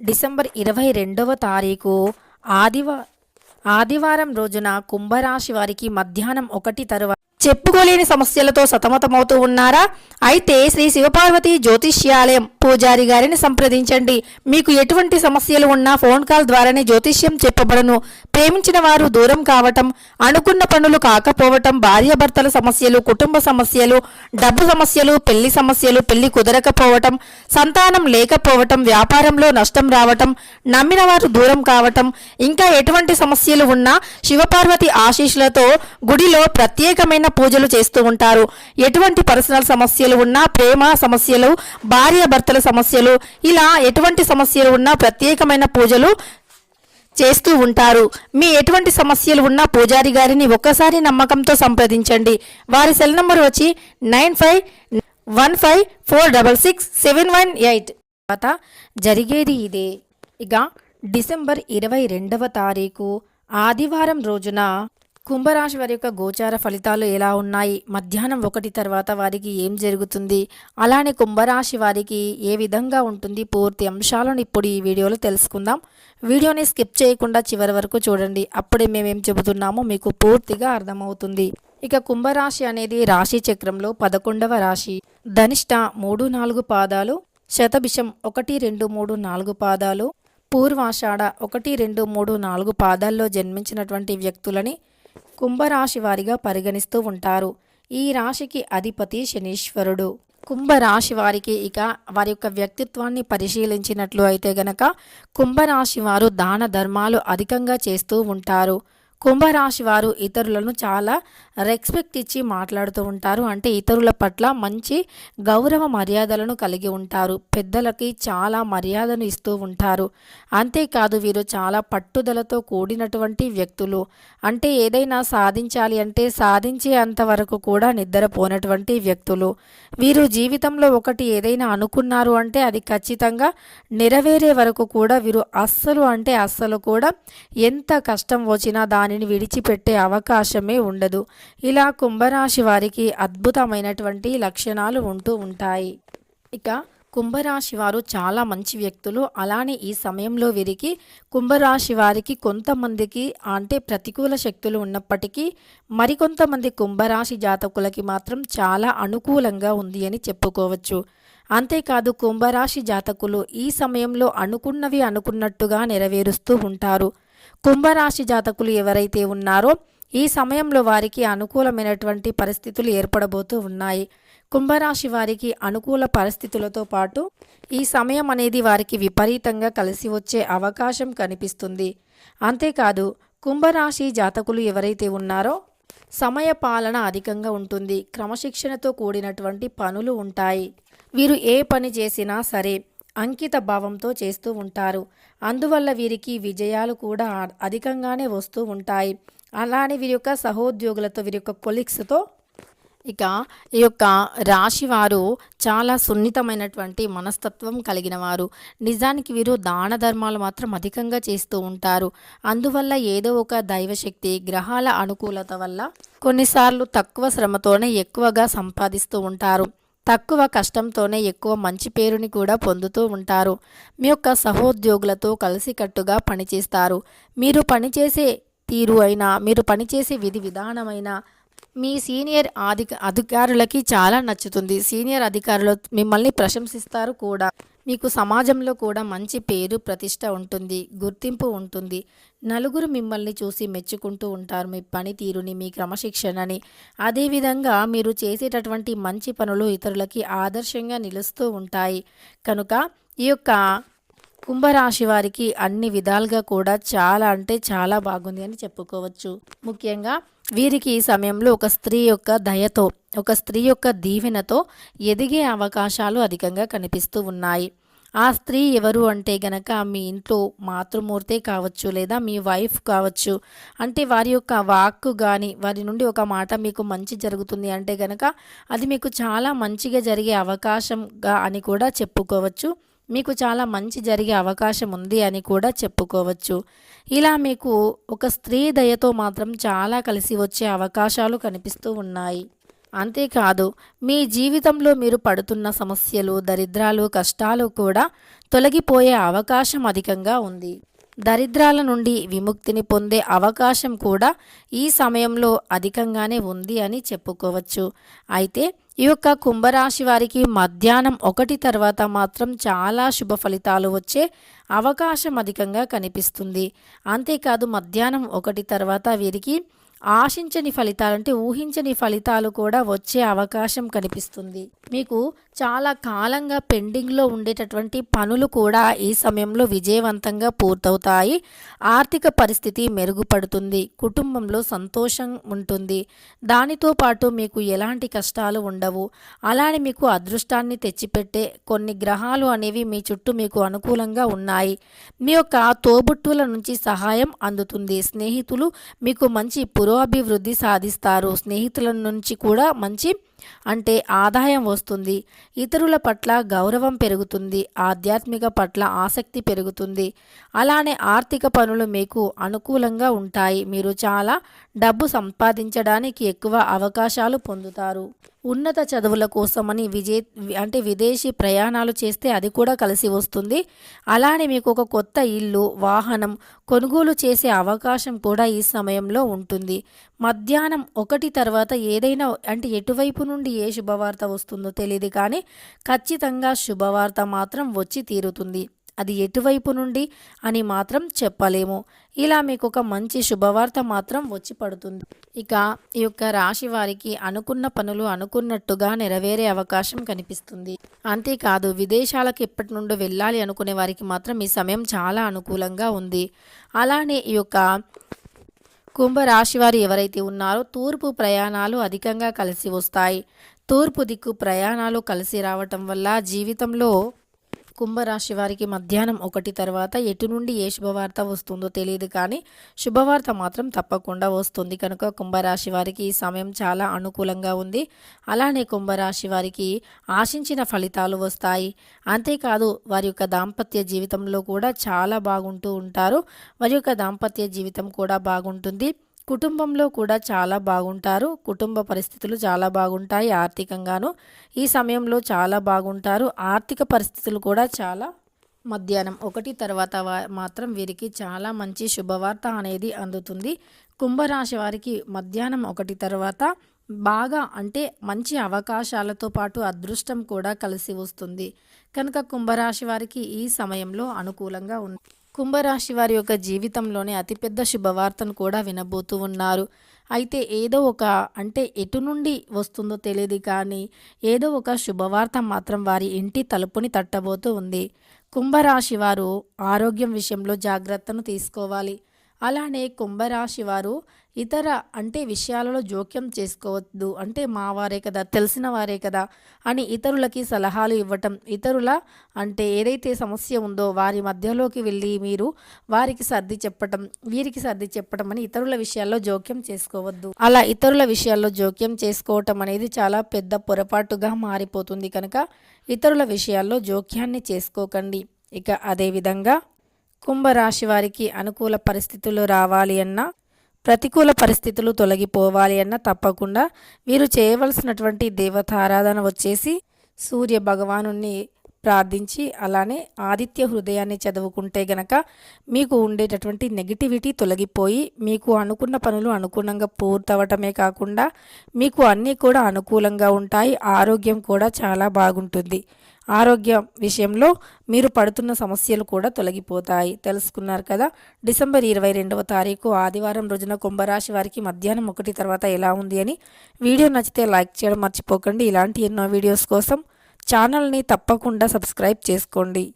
December ఇరవై రెండవ తారీఖు ఆదివా ఆదివారం రోజున కుంభరాశి వారికి మధ్యాహ్నం ఒకటి తరువాత చెప్పుకోలేని సమస్యలతో సతమతమవుతూ ఉన్నారా? అయితే శ్రీ శివపార్వతి జ్యోతిష్యాలయం పూజారి గారిని సంప్రదించండి. మీకు ఎటువంటి సమస్యలు ఉన్నా ఫోన్ కాల్ ద్వారానే జ్యోతిష్యం చెప్పబడను. ప్రేమించిన వారు దూరం కావటం అనుకున్న పనులు కాకపోవటం భార్యాభర్తల సమస్యలు కుటుంబ సమస్యలు డబ్బు సమస్యలు పెళ్ళి సమస్యలు పెళ్ళి కుదరకపోవటం సంతానం లేకపోవటం వ్యాపారంలో నష్టం రావటం నమ్మిన వారు దూరం కావటం ఇంకా ఎటువంటి సమస్యలు ఉన్నా శివపార్వతి ఆశీస్సులతో గుడిలో ప్రత్యేకమైన పూజలు చేస్తూ ఉంటారు. ఎటువంటి పర్సనల్ సమస్యలు ఉన్నా ప్రేమ సమస్యలు భార్యాభర్తల సమస్యలు ఇలా ఎటువంటి సమస్యలు ఉన్నా ప్రత్యేకమైన పూజలు చేస్తూ ఉంటారు. మీ ఎటువంటి సమస్యలు ఉన్నా పూజారి గారిని ఒక్కసారి నమ్మకంతో సంప్రదించండి. వారి సెల్ నంబర్ వచ్చి nine five one five four double six seven one eight. తర్వాత జరిగేది ఇదే. ఇక డిసెంబర్ ఇరవై రెండవ తారీఖు ఆదివారం రోజున కుంభరాశి వారి యొక్క గోచార ఫలితాలు ఎలా ఉన్నాయి? మధ్యాహ్నం ఒకటి తర్వాత వారికి ఏం జరుగుతుంది? అలానే కుంభరాశి వారికి ఏ విధంగా ఉంటుంది? పూర్తి అంశాలను ఇప్పుడు ఈ వీడియోలో తెలుసుకుందాం. వీడియోని స్కిప్ చేయకుండా చివరి వరకు చూడండి. అప్పుడే మేమేం చెబుతున్నామో మీకు పూర్తిగా అర్థమవుతుంది. ఇక కుంభరాశి అనేది రాశి చక్రంలో పదకొండవ రాశి. ధనిష్ట మూడు నాలుగు పాదాలు శతభిషం ఒకటి రెండు మూడు నాలుగు పాదాలు పూర్వాషాఢ ఒకటి రెండు మూడు నాలుగు పాదాల్లో జన్మించినటువంటి వ్యక్తులని కుంభరాశి వారిగా పరిగణిస్తూ ఉంటారు. ఈ రాశికి అధిపతి శనీశ్వరుడు. కుంభరాశి వారికి ఇక వారి యొక్క వ్యక్తిత్వాన్ని పరిశీలించినట్లు అయితే గనక కుంభరాశి వారు దాన ధర్మాలు అధికంగా చేస్తూ ఉంటారు. కుంభరాశి వారు ఇతరులను చాలా రెస్పెక్ట్ ఇచ్చి మాట్లాడుతూ ఉంటారు. అంటే ఇతరుల పట్ల మంచి గౌరవ మర్యాదలను కలిగి ఉంటారు. పెద్దలకి చాలా మర్యాదను ఇస్తూ ఉంటారు. అంతేకాదు వీరు చాలా పట్టుదలతో కూడినటువంటి వ్యక్తులు. అంటే ఏదైనా సాధించాలి అంటే సాధించే అంతవరకు కూడా నిద్రపోనటువంటి వ్యక్తులు. వీరు జీవితంలో ఒకటి ఏదైనా అనుకున్నారు అంటే అది ఖచ్చితంగా నెరవేరే వరకు కూడా వీరు అస్సలు అంటే అస్సలు కూడా ఎంత కష్టం వచ్చినా దాని దానిని విడిచిపెట్టే అవకాశమే ఉండదు. ఇలా కుంభరాశి వారికి అద్భుతమైనటువంటి లక్షణాలు ఉంటూ ఉంటాయి. ఇక కుంభరాశి వారు చాలా మంచి వ్యక్తులు. అలానే ఈ సమయంలో వీరికి కుంభరాశి వారికి కొంతమందికి అంటే ప్రతికూల శక్తులు ఉన్నప్పటికీ మరికొంతమంది కుంభరాశి జాతకులకి మాత్రం చాలా అనుకూలంగా ఉంది అని చెప్పుకోవచ్చు. అంతేకాదు కుంభరాశి జాతకులు ఈ సమయంలో అనుకున్నవి అనుకున్నట్టుగా నెరవేరుస్తూ ఉంటారు. కుంభరాశి జాతకులు ఎవరైతే ఉన్నారో ఈ సమయంలో వారికి అనుకూలమైనటువంటి పరిస్థితులు ఏర్పడబోతూ ఉన్నాయి. కుంభరాశి వారికి అనుకూల పరిస్థితులతో పాటు ఈ సమయం అనేది వారికి విపరీతంగా కలిసి వచ్చే అవకాశం కనిపిస్తుంది. అంతేకాదు కుంభరాశి జాతకులు ఎవరైతే ఉన్నారో సమయ పాలన అధికంగా ఉంటుంది. క్రమశిక్షణతో కూడినటువంటి పనులు ఉంటాయి. వీరు ఏ పని చేసినా సరే అంకిత భావంతో చేస్తూ ఉంటారు. అందువల్ల వీరికి విజయాలు కూడా అధికంగానే వస్తూ ఉంటాయి. అలానే వీరి యొక్క సహోద్యోగులతో వీరి యొక్క కొలీగ్స్తో ఇక ఈ యొక్క రాశి వారు చాలా సున్నితమైనటువంటి మనస్తత్వం కలిగిన వారు నిజానికి వీరు దాన ధర్మాలు మాత్రం అధికంగా చేస్తూ ఉంటారు. అందువల్ల ఏదో ఒక దైవశక్తి గ్రహాల అనుకూలత వల్ల కొన్నిసార్లు తక్కువ శ్రమతోనే ఎక్కువగా సంపాదిస్తూ ఉంటారు. తక్కువ కష్టంతోనే ఎక్కువ మంచి పేరుని కూడా పొందుతూ ఉంటారు. మీ యొక్క సహోద్యోగులతో కలిసికట్టుగా పనిచేస్తారు. మీరు పనిచేసే తీరు అయినా మీరు పనిచేసే విధి విధానమైనా మీ సీనియర్ అధిక అధికారులకి చాలా నచ్చుతుంది. సీనియర్ అధికారులు మిమ్మల్ని ప్రశంసిస్తారు కూడా. మీకు సమాజంలో కూడా మంచి పేరు ప్రతిష్ట ఉంటుంది గుర్తింపు ఉంటుంది. నలుగురు మిమ్మల్ని చూసి మెచ్చుకుంటూ ఉంటారు మీ పనితీరుని మీ క్రమశిక్షణని. అదేవిధంగా మీరు చేసేటటువంటి మంచి పనులు ఇతరులకి ఆదర్శంగా నిలుస్తూ ఉంటాయి. కనుక ఈ యొక్క కుంభరాశి వారికి అన్ని విధాలుగా కూడా చాలా అంటే చాలా బాగుంది అని చెప్పుకోవచ్చు. ముఖ్యంగా వీరికి ఈ సమయంలో ఒక స్త్రీ యొక్క దయతో ఒక స్త్రీ యొక్క దీవెనతో ఎదిగే అవకాశాలు అధికంగా కనిపిస్తూ ఉన్నాయి. ఆ స్త్రీ ఎవరు అంటే గనక మీ ఇంట్లో మాతృమూర్తే కావచ్చు లేదా మీ వైఫ్ కావచ్చు అంటే వారి యొక్క వాక్కు కానీ వారి నుండి ఒక మాట మీకు మంచి జరుగుతుంది అంటే గనక అది మీకు చాలా మంచిగా జరిగే అవకాశంగా అని కూడా చెప్పుకోవచ్చు. మీకు చాలా మంచి జరిగే అవకాశం ఉంది అని కూడా చెప్పుకోవచ్చు. ఇలా మీకు ఒక స్త్రీ దయతో మాత్రం చాలా కలిసి వచ్చే అవకాశాలు కనిపిస్తూ ఉన్నాయి. అంతేకాదు మీ జీవితంలో మీరు పడుతున్న సమస్యలు దరిద్రాలు కష్టాలు కూడా తొలగిపోయే అవకాశం అధికంగా ఉంది. దరిద్రాల నుండి విముక్తిని పొందే అవకాశం కూడా ఈ సమయంలో అధికంగానే ఉంది అని చెప్పుకోవచ్చు. అయితే ఈ యొక్క కుంభరాశి వారికి మధ్యాహ్నం ఒకటి తర్వాత మాత్రం చాలా శుభ ఫలితాలు వచ్చే అవకాశం అధికంగా కనిపిస్తుంది. అంతేకాదు మధ్యాహ్నం ఒకటి తర్వాత వీరికి ఆశించని ఫలితాలు అంటే ఊహించని ఫలితాలు కూడా వచ్చే అవకాశం కనిపిస్తుంది. మీకు చాలా కాలంగా పెండింగ్లో ఉండేటటువంటి పనులు కూడా ఈ సమయంలో విజయవంతంగా పూర్తవుతాయి. ఆర్థిక పరిస్థితి మెరుగుపడుతుంది. కుటుంబంలో సంతోషం ఉంటుంది. దానితో పాటు మీకు ఎలాంటి కష్టాలు ఉండవు. అలానే మీకు అదృష్టాన్ని తెచ్చిపెట్టే కొన్ని గ్రహాలు అనేవి మీ చుట్టూ మీకు అనుకూలంగా ఉన్నాయి. మీ యొక్క తోబుట్టుల నుంచి సహాయం అందుతుంది. స్నేహితులు మీకు మంచి పురోభివృద్ధి సాధిస్తారు. స్నేహితుల నుంచి కూడా మంచి అంటే ఆదాయం వస్తుంది ఇతరుల పట్ల గౌరవం పెరుగుతుంది ఆధ్యాత్మిక పట్ల ఆసక్తి పెరుగుతుంది. అలానే ఆర్థిక పనులు మీకు అనుకూలంగా ఉంటాయి. మీరు చాలా డబ్బు సంపాదించడానికి ఎక్కువ అవకాశాలు పొందుతారు. ఉన్నత చదువుల కోసమని విజే అంటే విదేశీ ప్రయాణాలు చేస్తే అది కూడా కలిసి వస్తుంది. అలానే మీకు ఒక కొత్త ఇల్లు వాహనం కొనుగోలు చేసే అవకాశం కూడా ఈ సమయంలో ఉంటుంది. మధ్యాహ్నం ఒకటి తర్వాత ఏదైనా అంటే ఎటువైపు నుండి ఏ శుభవార్త వస్తుందో తెలియదు కానీ ఖచ్చితంగా శుభవార్త మాత్రం వచ్చి తీరుతుంది. అది ఎటువైపు నుండి అని మాత్రం చెప్పలేము. ఇలా మీకు ఒక మంచి శుభవార్త మాత్రం వచ్చి పడుతుంది. ఇక ఈ యొక్క రాశి వారికి అనుకున్న పనులు అనుకున్నట్టుగా నెరవేరే అవకాశం కనిపిస్తుంది. అంతేకాదు విదేశాలకు ఎప్పటి నుండో వెళ్ళాలి అనుకునే వారికి మాత్రం ఈ సమయం చాలా అనుకూలంగా ఉంది. అలానే ఈ యొక్క కుంభరాశి వారు ఎవరైతే ఉన్నారో తూర్పు ప్రయాణాలు అధికంగా కలిసి వస్తాయి. తూర్పు దిక్కు ప్రయాణాలు కలిసి రావటం వల్ల జీవితంలో కుంభరాశి వారికి మధ్యాహ్నం ఒకటి తర్వాత ఎటు నుండి ఏ శుభవార్త వస్తుందో తెలియదు కానీ శుభవార్త మాత్రం తప్పకుండా వస్తుంది. కనుక కుంభరాశి వారికి ఈ సమయం చాలా అనుకూలంగా ఉంది. అలానే కుంభరాశి వారికి ఆశించిన ఫలితాలు వస్తాయి. అంతేకాదు వారి యొక్క దాంపత్య జీవితంలో కూడా చాలా బాగుంటూ ఉంటారు. వారి యొక్క దాంపత్య జీవితం కూడా బాగుంటుంది. కుటుంబంలో కూడా చాలా బాగుంటారు. కుటుంబ పరిస్థితులు చాలా బాగుంటాయి ఆర్థికంగాను. ఈ సమయంలో చాలా బాగుంటారు. ఆర్థిక పరిస్థితులు కూడా చాలా మధ్యాహ్నం ఒకటి తర్వాత మాత్రం వీరికి చాలా మంచి శుభవార్త అనేది అందుతుంది. కుంభరాశి వారికి మధ్యాహ్నం ఒకటి తర్వాత బాగా అంటే మంచి అవకాశాలతో పాటు అదృష్టం కూడా కలిసి వస్తుంది. కనుక కుంభరాశి వారికి ఈ సమయంలో అనుకూలంగా ఉంది కుంభరాశి వారి యొక్క జీవితంలోనే అతిపెద్ద శుభవార్తను కూడా వినబోతూ ఉన్నారు. అయితే ఏదో ఒక అంటే ఎటు నుండి వస్తుందో తెలియదు కానీ ఏదో ఒక శుభవార్త మాత్రం వారి ఇంటి తలుపుని తట్టబోతూ ఉంది. కుంభరాశి వారు ఆరోగ్యం విషయంలో జాగ్రత్తను తీసుకోవాలి. అలానే కుంభరాశి వారు ఇతర అంటే విషయాలలో జోక్యం చేసుకోవద్దు. అంటే మా వారే కదా తెలిసిన వారే కదా అని ఇతరులకి సలహాలు ఇవ్వటం. ఇతరుల అంటే ఏదైతే సమస్య ఉందో వారి మధ్యలోకి వెళ్ళి మీరు వారికి సర్ది చెప్పటం వీరికి సర్ది చెప్పటం అని ఇతరుల విషయాల్లో జోక్యం చేసుకోవద్దు. అలా ఇతరుల విషయాల్లో జోక్యం చేసుకోవటం అనేది చాలా పెద్ద పొరపాటుగా మారిపోతుంది కనుక ఇతరుల విషయాల్లో జోక్యాన్ని చేసుకోకండి. ఇక అదేవిధంగా కుంభరాశి వారికి అనుకూల పరిస్థితులు రావాలి అన్నా ప్రతికూల పరిస్థితులు తొలగిపోవాలి అన్న తప్పకుండా వీరు చేయవలసినటువంటి దేవతారాధన వచ్చేసి సూర్య భగవాను ప్రార్థించి అలానే ఆదిత్య హృదయాన్ని చదువుకుంటే గనక మీకు ఉండేటటువంటి నెగిటివిటీ తొలగిపోయి మీకు అనుకున్న పనులు అనుకూలంగా పూర్తవటమే కాకుండా మీకు అన్నీ కూడా అనుకూలంగా ఉంటాయి ఆరోగ్యం కూడా చాలా బాగుంటుంది. ఆరోగ్యం విషయంలో మీరు పడుతున్న సమస్యలు కూడా తొలగిపోతాయి. తెలుసుకున్నారు కదా? డిసెంబర్ ఇరవై రెండవ తారీఖు ఆదివారం రోజున కుంభరాశి వారికి మధ్యాహ్నం ఒకటి తర్వాత ఎలా ఉంది అని వీడియో నచ్చితే లైక్ చేయడం మర్చిపోకండి. ఇలాంటి ఎన్నో వీడియోస్ కోసం ఛానల్ని తప్పకుండా సబ్స్క్రైబ్ చేసుకోండి.